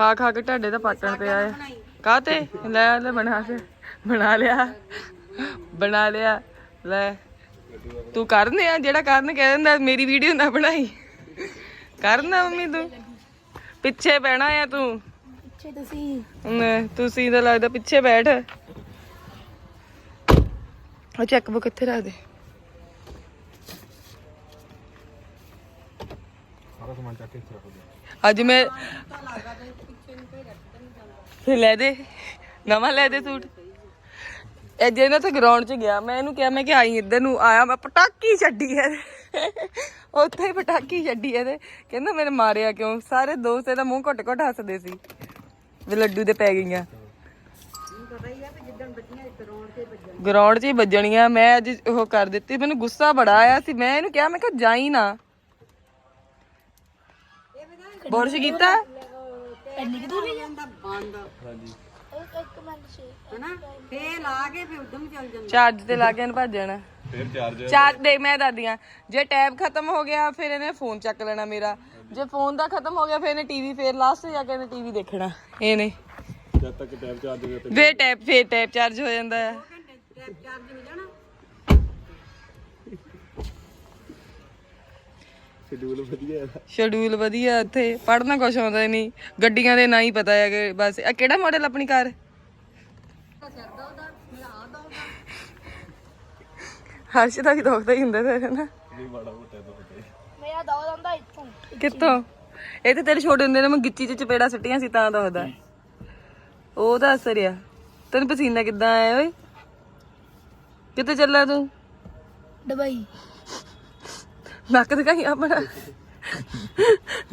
ਖਾ ਖਾ ਕੇ ਢਾਡੇ ਦਾ ਪਾਟਣ ਪਿਆ ਹੈ। ਕਾਤੇ ਲੈ ਲੈ ਬਣਾ ਕੇ। ਬਣਾ ਲਿਆ। ਬਣਾ ਲਿਆ। ਲੈ। ਤੂੰ ਕਰਨ ਆ ਜਿਹੜਾ ਕਰਨ ਕਹਿ ਦਿੰਦਾ ਮੇਰੀ ਵੀਡੀਓ ਨਾ ਬਣਾਈ। ਕਰਨਾ ਮੰਮੀ ਤੂੰ? ਪਿੱਛੇ ਬਹਿਣਾ ਆ ਤੂੰ। ਪਿੱਛੇ ਤੁਸੀਂ। ਮੈਂ ਤੁਸੀਂ ਤਾਂ ਲੱਗਦਾ ਪਿੱਛੇ ਬੈਠ। ਉਹ ਚੈੱਕ ਬੁੱਕ ਕਿੱਥੇ ਰੱਖ ਦੇ। ਸਾਰਾ ਸਮਾਨ ਚੱਕ ਕੇ ਇੱਥੇ ਰੱਖ ਦੇ। ਅੱਜ ਮੈਂ ਫਿਰ ਲੈ ਦੇ, ਨਵਾਂ ਲੈ ਦੇ ਸੂਟ। ਇਹ ਜੇ ਨਾ ਤੇ ਗਰਾਊਂਡ 'ਚ ਗਿਆ, ਮੈਂ ਇਹਨੂੰ ਕਿਹਾ, ਮੈਂ ਕਿ ਆਈ ਇੱਧਰ ਨੂੰ, ਆਇਆ, ਮੈਂ ਪਟਾਕੀ ਛੱਡੀ ਐ ਉੱਥੇ ਹੀ ਪਟਾਕੀ ਛੱਡੀ ਐ ਤੇ ਕਹਿੰਦਾ ਮੇਰੇ ਮਾਰਿਆ ਕਿਉਂ? ਸਾਰੇ ਦੋਸਤ ਇਹਦਾ ਮੂੰਹ ਘੁੱਟ ਘੁੱਟ ਹੱਸਦੇ ਸੀ। ਵੀ ਲੱਡੂ ਤੇ ਪੈ ਗਈਆਂ। ਗਰਾਊਂਡ 'ਚ ਹੀ ਵੱਜਣੀਆਂ। ਮੈਂ ਅੱਜ ਉਹ ਕਰ ਦਿੱਤੀ, ਮੈਨੂੰ ਗੁੱਸਾ ਬੜਾ ਆਇਆ ਸੀ। ਮੈਂ ਇਹਨੂੰ ਕਿਹਾ, ਮੈਂ ਕਿਹਾ, ਜਾਈ ਨਾ। ਬੋਰਸ਼ ਕੀਤਾ ਇੰਨੀ ਕਿ ਦੂਰੀ ਜਾਂਦਾ ਬੰਦ। ਇੱਕ ਮਿੰਟ ਸੀ। ਹਨਾ? ਫੇਰ ਲਾ ਕੇ ਫੇਰ ਉਦਮ ਚੱਲ ਜਾਂਦਾ। ਚਾਰਜ ਤੇ ਲਾ ਕੇ ਇਹਨੂੰ ਭੱਜ ਜਾਣਾ। ਫੇਰ ਚਾਰਜ ਚਾਰਜ ਦੇ ਮੈਂ ਦਾਦੀਆਂ ਜੇ ਟੈਬ ਖਤਮ ਹੋ ਗਿਆ ਫਿਰ ਇਹਨੇ ਫੋਨ ਚੱਕ ਲੈਣਾ ਮੇਰਾ। ਜੇ ਫੋਨ ਦਾ ਖਤਮ ਹੋ ਗਿਆ ਫਿਰ ਇਹਨੇ ਟੀਵੀ ਫੇਰ ਲਾਸਟ ਜਾ ਕੇ ਇਹਨੇ ਟੀਵੀ ਦੇਖਣਾ। ਇਹਨੇ ਜਦ ਤੱਕ ਟੈਬ ਚਾਰਜ ਹੋਵੇ ਤੇ ਫੇਰ ਟੈਬ ਫੇਰ ਟੈਬ ਚਾਰਜ ਹੋ ਜਾਂਦਾ। ਹੈ ਚਾਰਜ ਸ਼ਡਿਊਲ ਵਧੀਆ ਹੈ ਸ਼ਡਿਊਲ ਵਧੀਆ ਇੱਥੇ ਪੜਨਾ ਕੁਛ ਆਉਂਦਾ ਹੀ ਨਹੀਂ ਗੱਡੀਆਂ ਦੇ ਨਾਂ ਹੀ ਪਤਾ ਹੈ ਕਿ ਬਸ ਆ ਕਿਹੜਾ ਮਾਡਲ ਆਪਣੀ ਕਾਰ? ਹਰਸ਼ ਦਾ ਵੀ ਦੁਖਦਾ ਹੀ ਹੁੰਦਾ ਫਿਰ ਨਾ? ਨਹੀਂ ਮਾੜਾ ਮੋਟਾ ਤਾਂ ਹੁੰਦਾ ਹੀ। ਮੇਰਾ ਦੌੜ ਆਉਂਦਾ ਇੱਥੋਂ। ਕਿੱਥੋਂ? ਇਹ ਤੇ ਤੇਰੇ ਛੋਟੇ ਹੁੰਦੇ ਨੇ ਮੈਂ ਗਿੱਚੀ ਚ ਚਪੇੜਾ ਸਿੱਟੀਆਂ ਸੀ ਤਾਂ ਦੁਖਦਾ। ਉਹਦਾ ਅਸਰ ਆ। ਤੈਨੂੰ ਪਸੀਨਾ ਕਿੱਦਾਂ ਆਇਆ ਓਏ? ਕਿੱਥੇ ਚੱਲਾ ਤੂੰ? ਦੁਬਈ। ਨੱਕ ਦਿਖਾਈ ਆਪਣਾ।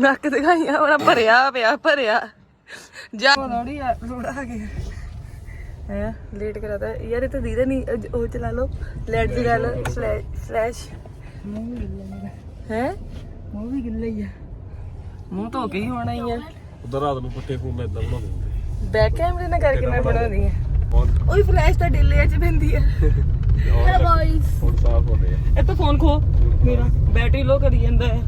ਨੱਕ ਦਿਖਾਈ ਆਪਣਾ ਭਰਿਆ ਪਿਆ ਭਰਿਆ। ਜਾ ਲੋੜੀ ਆ ਲੋੜਾ ਆ ਗਿਆ ਹੈ ਲੇਟ ਕਰਾਤਾ ਯਾਰ ਇਹ ਤਾਂ ਦੀਦਾ ਨਹੀਂ ਉਹ ਚਲਾ ਲਓ। ਲੈਟ ਜਗਾ ਲਓ ਫਲੈਸ਼ ਹੈ ਮੂੰਹ ਵੀ ਗਿੱਲਾ ਹੀ ਆ। ਮੂੰਹ ਧੋ ਕੇ ਹੀ ਹੋਣਾ ਹੀ ਆ। ਉਧਰ ਰਾਤ ਨੂੰ ਪੁੱਠੇ ਫੋਨ ਇਦਾਂ ਬਣਾਉਂਦੇ ਹੁੰਦੇ ਬੈਕ ਕੈਮਰੇ ਨਾਲ ਕਰਕੇ ਮੈਂ ਬਣਾਉਂਦੀ ਆ। ਓਏ ਫਲੈਸ਼ ਤਾਂ ਡਿੱਲੇ ਚ ਪੈਂਦੀ ਆ। ਹੈਲੋ ਬॉयਜ਼ ਹੁਣ ਸਾਫ਼ ਹੁੰਦੇ ਆ ਇਹ ਤਾਂ ਫੋਨ ਖੋ। ਮੇਰਾ ਬੈਟਰੀ ਲੋ ਕਰੀ ਜਾਂਦਾ ਹੈ।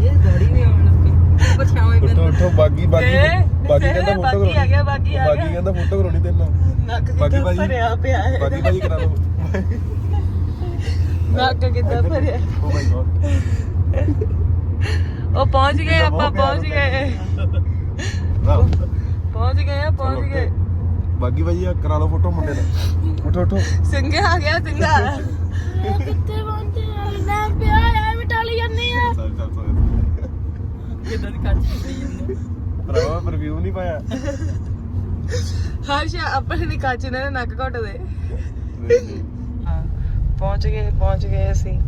ਇਹ ਗਾੜੀ ਨਹੀਂ ਆਉਣ ਲੱਗੀ। ਪਛਾਵੇਂ ਉੱਠੋ ਉੱਠੋ ਬਾਗੀ ਬਾਗੀ ਇਹ, ਬਾਗੀ ਕਹਿੰਦਾ ਫੋਟੋ ਬਾਗੀ ਆ ਗਿਆ, ਬਾਗੀ ਆ ਬਾਗੀ ਗਿਆ। ਕਹਿੰਦਾ ਫੋਟੋ ਕਰਾਉਣੀ ਤੇਰੇ ਨਾਲ। ਨੱਕ ਬਾਕੀ ਕਿੱਦਾਂ ਭਾਜੀ। ਭਰਿਆ ਪਿਆ ਹੈ। ਬਾਗੀ ਬਾਗੀ ਕਰਾ ਲਓ। ਨੱਕ ਕਿੱਦਾਂ ਭਰਿਆ। ਓ ਮਾਈ ਗॉड ਉਹ ਪਹੁੰਚ ਗਏ ਆਪਾਂ ਪਹੁੰਚ ਗਏ। ਪਹੁੰਚ ਗਏ ਆ ਪਹੁੰਚ ਗਏ। ਬਾਗੀ ਬਾਜੀ ਆ ਕਰਾ ਲਓ ਫੋਟੋ ਮੁੰਡੇ ਨਾਲ ਉੱਠੋ ਉੱਠੋ। ਸਿੰਘਾ ਆ ਗਿਆ ਸਿੰਘਾ ਕਿੱਥੇ ਪਹੁੰਚੇ ਨਾ ਪਿਆ ਐ ਮਿਟਾਲੀ ਜਾਂਦੀ ਆ। ਚੱਲ ਚੱਲ ਚੱਲ ਕਿੱਦਾਂ ਦੀ ਕੱਚ ਪਈ ਜਾਂਦੀ ਭਰਾਵਾ ਪਰਫਿਊਮ ਨਹੀਂ ਪਾਇਆ। ਹਰਸ਼ਾ ਆਪਣੇ ਦੀ ਕੱਚ ਨੇ ਨੱਕ। ਹਾਂ ਪਹੁੰਚ ਗਏ ਪਹੁੰਚ ਗਏ ਅਸੀਂ।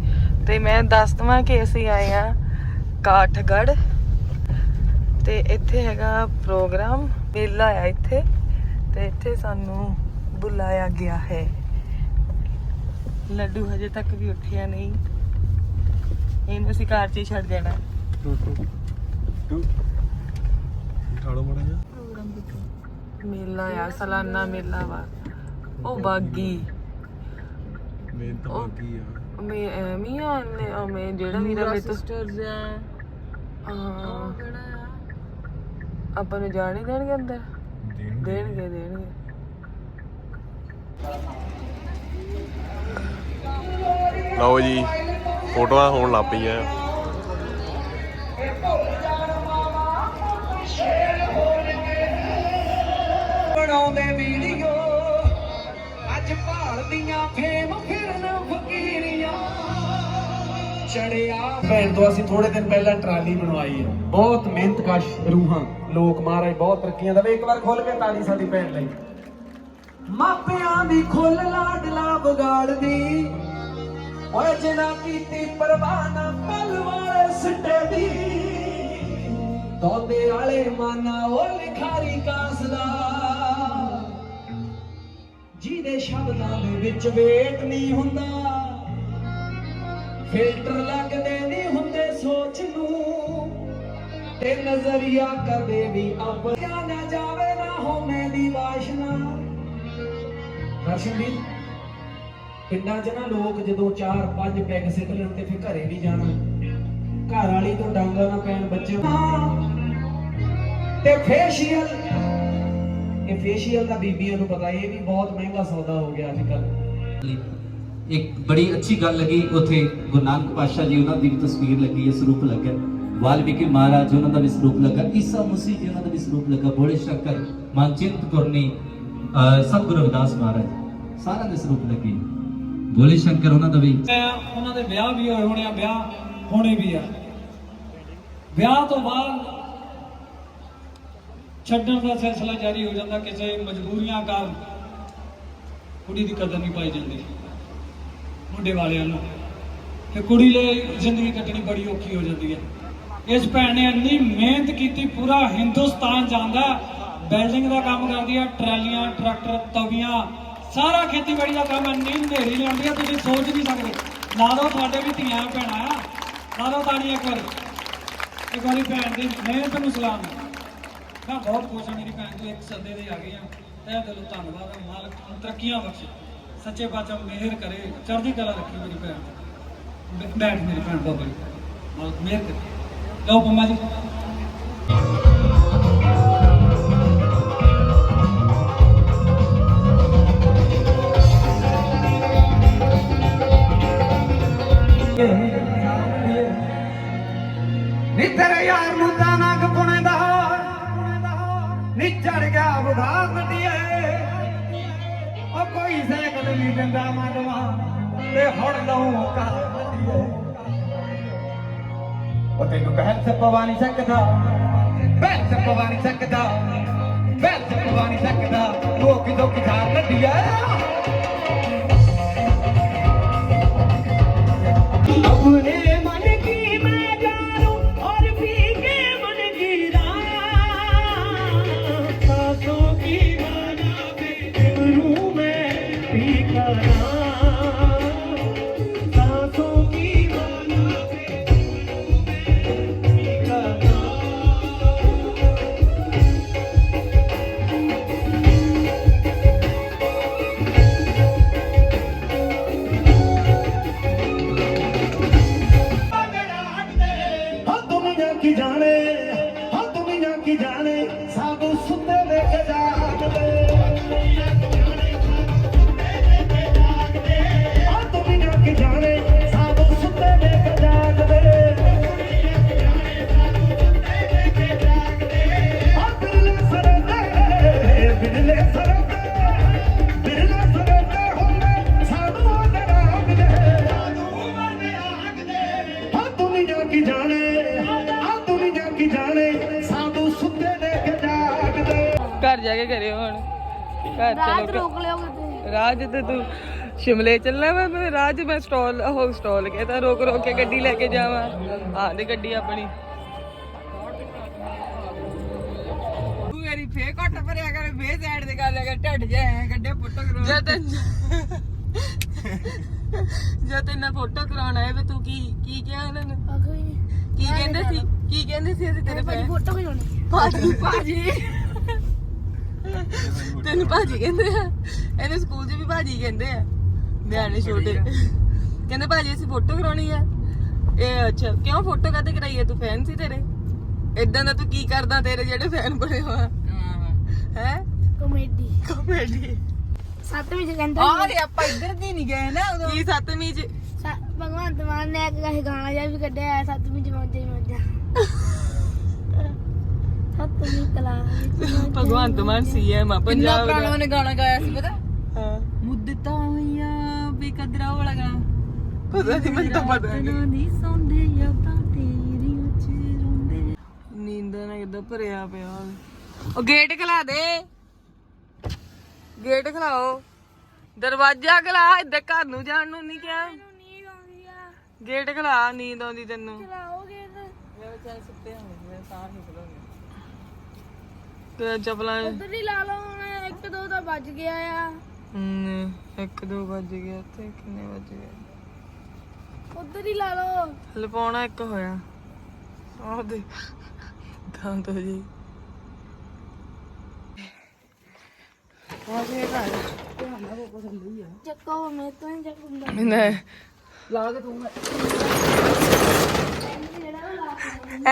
ਤੇ ਮੈਂ ਦੱਸ ਦਵਾਂ ਕਿ ਅਸੀਂ ਆਏ ਆ ਕਾਠਗੜ੍ਹ। ਤੇ ਇੱਥੇ ਹੈਗਾ ਪ੍ਰੋਗਰਾਮ। ਮੇਲਾ ਆ ਇੱਥੇ ਤੇ ਇੱਥੇ ਸਾਨੂੰ ਬੁਲਾਇਆ ਗਿਆ ਹੈ। ਲੱਡੂ ਹਜੇ ਤੱਕ ਵੀ ਉੱਠਿਆ ਨਹੀਂ। ਇਹਨੂੰ ਅਸੀਂ ਕਾਰ 'ਚ ਹੀ ਛੱਡ ਦੇਣਾ। ਮੜਾ ਜਾ ਮੇਲਾ ਆ ਸਾਲਾਨਾ ਮੇਲਾ ਵਾ। ਉਹ ਬਾਗੀ। ਮੇਨ ਤਾਂ ਬਾਗੀ ਆ। ਮੈਂ ਐਵੇਂ ਆ ਮੈਂ ਜਿਹੜਾ ਵੀਰਾ ਮੇਰੇ ਤੋਂ ਸਿਸਟਰਸ ਆ। ਹਾਂ। ਆਪਾਂ ਨੂੰ ਜਾਣ ਹੀ ਦੇਣਗੇ ਅੰਦਰ? ਦੇਣ ਦੇਣਗੇ ਦੇਣਗੇ। ਲਓ ਜੀ ਫੋਟੋਆਂ ਹੋਣ ਲੱਗ ਪਈਆਂ। ਬਣਾਉਂਦੇ ਵੀਡੀਓ। ਅੱਜ ਭਾਲਦੀਆਂ ਫੇਮ ਫਿਰਨ ਫਕੀਰੀਆਂ। ਚੜਿਆ। ਭੈਣ ਤੋਂ ਅਸੀਂ ਥੋੜੇ ਦਿਨ ਪਹਿਲਾਂ ਟਰਾਲੀ ਬਣਵਾਈ ਹੈ। ਬਹੁਤ ਮਿਹਨਤਕਸ਼ ਰੂਹਾਂ। ਲੋਕ ਮਹਾਰਾਜ ਬਹੁਤ ਤਰੱਕੀਆਂ ਦੇਵੇ ਇੱਕ ਵਾਰ ਖੋਲ ਕੇ ਤਾਲੀ ਸਾਡੀ ਭੈਣ ਲਈ। ਮਾਪਿਆਂ ਦੀ ਖੁੱਲ ਲਾਡਲਾ ਵਿਗਾੜਦੀ ਓਏ ਜਿਨਾ ਕੀਤੀ ਪਰਵਾਹ ਨਾ ਪਲ ਵਾਲੇ ਸਿੱਟੇ ਦੀ। ਦੋਦੇ ਵਾਲੇ ਮਾਨਾ ਉਹ ਲਿਖਾਰੀ ਕਾਸਦਾ ਜਿਹਦੇ ਸ਼ਬਦਾਂ ਦੇ ਵਿੱਚ ਵੇਟ ਨਹੀਂ ਹੁੰਦਾ। ਫਿਲਟਰ ਲੱਗਦੇ ਤੇ ਨਜ਼ਰੀਆ ਕਦੇ ਵੀ ਆਪਣਿਆ ਨਾ ਜਾਵੇ ਨਾ ਹੋਣੇ ਦੀ ਵਾਸ਼ਨਾ ਹਰਸ਼ਨਦੀਪ ਪਿੰਡਾਂ 'ਚ ਨਾ ਲੋਕ ਜਦੋਂ 4-5 ਪੈਗ ਸਿੱਟ ਲੈਣ ਤੇ ਫਿਰ ਘਰੇ ਵੀ ਜਾਣਾ। ਘਰ ਵਾਲੀ ਤੋਂ ਡਾਂਗਾ ਨਾ ਪੈਣ ਬੱਚੇ। ਤੇ ਫੇਸ਼ੀਅਲ, ਇਹ ਫੇਸ਼ੀਅਲ ਦਾ ਬੀਬੀਆਂ ਨੂੰ ਪਤਾ, ਇਹ ਵੀ ਬਹੁਤ ਮਹਿੰਗਾ ਸੌਦਾ ਹੋ ਗਿਆ ਅੱਜ ਕੱਲ੍ਹ। ਇੱਕ ਬੜੀ ਅੱਛੀ ਗੱਲ ਲੱਗੀ, ਉਥੇ ਗੁਰੂ ਨਾਨਕ ਪਾਤਸ਼ਾਹ ਜੀ ਉਹਨਾਂ ਦੀ ਵੀ ਤਸਵੀਰ ਲੱਗੀ ਹੈ ਸਰੂਪ ਲੱਗਿਆ। ਵਾਲਮੀਕੀ ਮਹਾਰਾਜ ਉਹਨਾਂ ਦਾ ਵੀ ਸਰੂਪ ਲੱਗਾ ਈਸਾ ਮਸੀਹ ਜੀ ਉਹਨਾਂ ਦਾ ਵੀ ਸਰੂਪ ਲੱਗਾ ਬੋਲੇ ਸ਼ੰਕਰ ਮਨਚਿੰਤ ਕਰਨੀ ਸਤਿਗੁਰੂ ਰਵਿਦਾਸ ਮਹਾਰਾਜ ਸਾਰਿਆਂ ਦੇ ਸਰੂਪ ਲੱਗੇ ਬੋਲੇ ਸ਼ੰਕਰ ਉਹਨਾਂ ਦਾ ਵੀ ਉਹਨਾਂ ਦੇ ਵਿਆਹ ਵੀ ਹੋਏ ਹੋਣੇ ਆ ਵਿਆਹ ਹੋਣੇ ਵੀ ਆ ਵਿਆਹ ਤੋਂ ਬਾਅਦ ਛੱਡਣ ਦਾ ਸਿਲਸਿਲਾ ਜਾਰੀ ਹੋ ਜਾਂਦਾ ਕਿਸੇ ਮਜਬੂਰੀਆਂ ਕਾਰਨ ਕੁੜੀ ਦੀ ਕਦਰ ਨਹੀਂ ਪਾਈ ਜਾਂਦੀ ਮੁੰਡੇ ਵਾਲਿਆਂ ਨੂੰ ਤੇ ਕੁੜੀ ਲਈ ਜ਼ਿੰਦਗੀ ਕੱਟਣੀ ਬੜੀ ਔਖੀ ਹੋ ਜਾਂਦੀ ਹੈ ਇਸ ਭੈਣ ਨੇ ਇੰਨੀ ਮਿਹਨਤ ਕੀਤੀ, ਪੂਰਾ ਹਿੰਦੁਸਤਾਨ ਜਾਂਦਾ ਬਿਲਡਿੰਗ ਦਾ ਕੰਮ ਕਰਦੀ ਹੈ, ਟਰਾਲੀਆਂ, ਟਰੈਕਟਰ, ਤਵੀਆਂ, ਸਾਰਾ ਖੇਤੀਬਾੜੀ ਦਾ ਕੰਮ ਇੰਨੀ ਹਨੇਰੀ ਲਿਆਉਂਦੀ ਹੈ, ਤੁਸੀਂ ਸੋਚ ਨਹੀਂ ਸਕਦੇ। ਲਾ ਲਓ ਤੁਹਾਡੇ ਵੀ ਧੀਆਂ ਭੈਣਾਂ ਆ ਲਾ ਲਓ ਤਾੜੀ ਇੱਕ ਵਾਰੀ। ਇੱਕ ਵਾਰੀ ਭੈਣ ਦੀ ਮਿਹਨਤ ਨੂੰ ਸਲਾਮ। ਮੈਂ ਬਹੁਤ ਖੁਸ਼ ਹਾਂ ਮੇਰੀ ਭੈਣ ਤੋਂ ਇੱਕ ਸੱਦੇ ਦੇ ਆ ਗਈ ਆ ਤਹਿ ਦਿਲੋਂ ਧੰਨਵਾਦ ਹੈ, ਮਾਲਕ ਤੁਹਾਨੂੰ ਤਰੱਕੀਆਂ ਬਖਸ਼ੇ। ਸੱਚੇ ਪਾਤਸ਼ਾਹ ਮਿਹਰ ਕਰੇ, ਚੜ੍ਹਦੀ ਕਲਾ ਰੱਖੀ ਮੇਰੀ ਭੈਣ ਬੈਠ ਮੇਰੀ ਭੈਣ ਬਾਬਾ ਮਾਲਕ ਮਿਹਰ ਕਰੇ। ਲਓ ਪੰਮਾ ਜੀ ਨੀ ਤੇਰੇ ਯਾਰ ਨੂੰ ਤਾਂ ਨੰਗ ਦਾ ਨੀ ਚੜ ਗਿਆ ਬੁਖਾਰ ਨੱਡੀਏ ਉਹ ਕੋਈ ਸਾਈਕਲ ਨਹੀਂ ਦਿੰਦਾ ਮੰਗਵਾ ਤੇ ਹੜ ਲਉ ਕਾ ਨੱਡੀਏ ਉਹ ਤੈਨੂੰ ਕਹਿਣ ਸੱਪਵਾ ਨਹੀਂ ਸਕਦਾ। ਬੈਲ ਸੱਪਵਾ ਨਹੀਂ ਸਕਦਾ। ਬੈਲ ਸੱਪਵਾ ਨਹੀਂ ਸਕਦਾ। ਲੋਕ ਲੋਕ ਕਿਥਾਰ ਕੱਢਿਆ ਆਪਣੇ ਕੀ ਜਾਣੇ? ਆ ਦੁਨੀਆ ਕੀ ਜਾਣੇ? ਸਾਧੂ ਸੁੱਤੇ ਦੇ ਕੇ ਜਾਗਦੇ। ਘਰ ਜਾ ਕੇ ਕਰਿਓ ਹੁਣ। ਘਰ ਰਾਤ ਚਲੋ ਰੋਕ ਲਿਓ ਕਿਤੇ ਰਾਜ ਤੇ ਤੂੰ ਸ਼ਿਮਲੇ ਚੱਲਣਾ ਵਾ? ਮੈਂ ਰਾਜ ਮੈਂ ਸਟਾਲ ਉਹ ਸਟਾਲ ਕਹਿੰਦਾ ਰੋਕ ਰੋਕ ਕੇ ਗੱਡੀ ਲੈ ਕੇ ਜਾਵਾਂ। ਆ ਦੇ ਗੱਡੀ ਆਪਣੀ। ਤੂੰ ਮੇਰੀ ਫੇ ਘੱਟ ਭਰਿਆ ਕਰ ਫੇ ਸਾਈਡ ਤੇ ਗੱਲ ਕਰ ਢੱਡ ਜਾ ਐ ਗੱਡੇ ਕਰਾਉਣ ਜਦ ਜਦ ਤੈਨਾਂ ਫੋਟੋ ਕਰਾਉਣ ਆਏ ਵੇ ਤੂੰ ਕੀ ਕੀ ਕਿਹਾ ਇਹਨਾਂ ਨੂੰ? ਆਖੋ ਜੀ ਕੀ ਕਹਿੰਦੇ ਸੀ? ਕੀ ਕਹਿੰਦੇ ਸੀ ਅਸੀਂ ਤੇਰੇ ਭਾਜੀ ਫੈਨ ਫੋਟੋ ਖਿਚਾਉਣੀ। ਭਾਜੀ ਭਾਜੀ। ਤੈਨੂੰ ਭਾਜੀ ਕਹਿੰਦੇ ਆ। ਇਹਨੇ ਸਕੂਲ 'ਚ ਵੀ ਭਾਜੀ ਕਹਿੰਦੇ ਆ। ਨਿਆਣੇ ਛੋਟੇ। ਕਹਿੰਦੇ ਭਾਜੀ ਅਸੀਂ ਫੋਟੋ ਕਰਾਉਣੀ ਆ। ਇਹ ਅੱਛਾ ਕਿਉਂ ਫੋਟੋ ਕਾਤੇ ਕਰਾਈ ਆ? ਤੂੰ ਫੈਨ ਸੀ ਤੇਰੇ? ਇਦਾਂ ਦਾ ਤੂੰ ਕੀ ਕਰਦਾ ਤੇਰੇ ਜਿਹੜੇ ਫੈਨ ਬਣੇ ਹੋਆ ਹੈ। ਕਮੇਡੀ ਕਾਮੇਡੀ ਸੱਤਵੀਂ ਚ ਕਹਿੰਦਾ ਆਰੇ ਆਪਾਂ ਇੱਧਰ ਦੀ ਨਹੀਂ ਗਏ ਨਾ ਉਦੋਂ। ਕੀ ਸੱਤਵੀਂ 'ਚ? ਸ- ਭਗਵੰਤ ਮਾਨ ਨੇ ਇੱਕ ਇਹ ਗਾਣਾ ਜਿਹਾ ਵੀ ਕੱਢਿਆ ਹੈ ਸੱਤਵੀਂ ਚ ਮੌਜਾਂ ਹੀ ਮੌਜਾਂ। ਸੱਤਵੀਂ ਕਲਾਸ ਵਿੱਚ ਮੌਜਾਂ ਹੀ ਭਗਵੰਤ ਮਾਨ ਸੀਐਮ ਆ ਪੰਜਾਬ ਦਾ ਉਹਨੇ ਗਾਣਾ ਗਾਇਆ ਸੀ ਪਤਾ? ਹਾਂ। ਮੁੱਦਤਾਂ ਹੋਈਆਂ ਵੀ ਕਦਰਾ ਵਾਲਾ ਗਾਣਾ। ਪਤਾ ਨਹੀਂ ਮੈਨੂੰ ਤਾਂ ਪਤਾ ਨਹੀਂ ਦੀ ਸੌਂਦੇ ਯਾਦਾਂ ਤੇਰੀਆਂ ਚ ਰੋਂਦੇ। ਨੀਂਦਾਂ ਨਾਲ ਕਿੱਦਾਂ ਭਰਿਆ ਪਿਆ ਉਹ ਗੇਟ ਖਲਾ ਦੇ। ਗੇਟ ਖਲਾਓ। ਦਰਵਾਜ਼ਾ ਖਲਾ ਇੱਧਰ ਘਰ ਨੂੰ ਜਾਣ ਨੂੰ ਨਹੀਂ ਕਿਹਾ। ਨੀਂਦ ਆਉਂਦੀ ਆ। ਗੇਟ ਖਲਾ ਨੀਂਦ ਆਉਂਦੀ ਤੈਨੂੰ। ਚਲਾਓਗੇ ਤਾਂ ਤੇ ਚਪਲਾਂ ਉਧਰ ਹੀ ਲਾ ਲਓ ਹੁਣ ਇੱਕ ਦੋ ਤਾਂ ਵੱਜ ਗਿਆ ਆ। ਹਮ, ਇੱਕ ਦੋ ਵੱਜ ਗਿਆ ਤੇ ਕਿੰਨੇ ਵੱਜ ਗਏ? ਉਧਰ ਹੀ ਲਾ ਲਓ। ਲਪਾਉਣਾ ਇੱਕ ਹੋਇਆ। ਆਹ ਦੇ ਦੰਦ ਹੋ ਜੀ। ਚੱਕੋ ਮੈਂ ਤੋਂ ਹੀ ਚੱਕੂੰਗਾ ਮੈਂ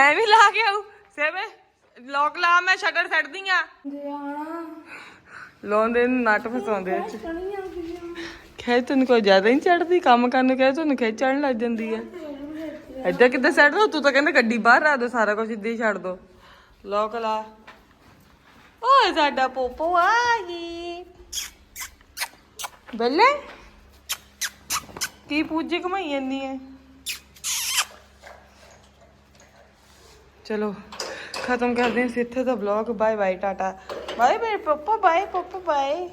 ਐਵੇਂ ਲਾ ਕੇ ਆਉ ਸੇਵੇ ਲੋਕ ਲਾ, ਮੈਂ ਸ਼ਟਰ ਛੱਡਦੀ ਆ। ਲਾਉਂਦੇ ਨੂੰ ਨੱਟ ਫਸਾਉਂਦੇ ਚ ਖਿੱਚ ਤੈਨੂੰ ਕੋਈ ਜ਼ਿਆਦਾ ਹੀ ਚੜਦੀ, ਕੰਮ ਕਰਨ ਨੂੰ ਕਹੇ ਤੁਹਾਨੂੰ ਖਿੱਚ ਚੜਨ ਲੱਗ ਜਾਂਦੀ ਆ। ਏਦਾਂ ਕਿੱਦਾਂ ਛੱਡ ਦੋ, ਤੂੰ ਤਾਂ ਕਹਿੰਦਾ ਗੱਡੀ ਬਾਹਰ ਰੱਖ ਦੋ, ਸਾਰਾ ਕੁਝ ਇੱਦਾਂ ਹੀ ਛੱਡ ਦੋ। ਲੋਕ ਲਾ। ਓਏ ਸਾਡਾ ਪੋਪੋ ਆ ਗਈ ਬੱਲੇ ਕੀ ਪੂਜੇ ਕਮਾਈ ਜਾਂਦੀ ਹੈ ਚਲੋ ਖਤਮ ਕਰਦੇ ਹਾਂ ਅਸੀਂ ਇੱਥੇ ਦਾ vlog bye bye tata bye bye papa bye papa bye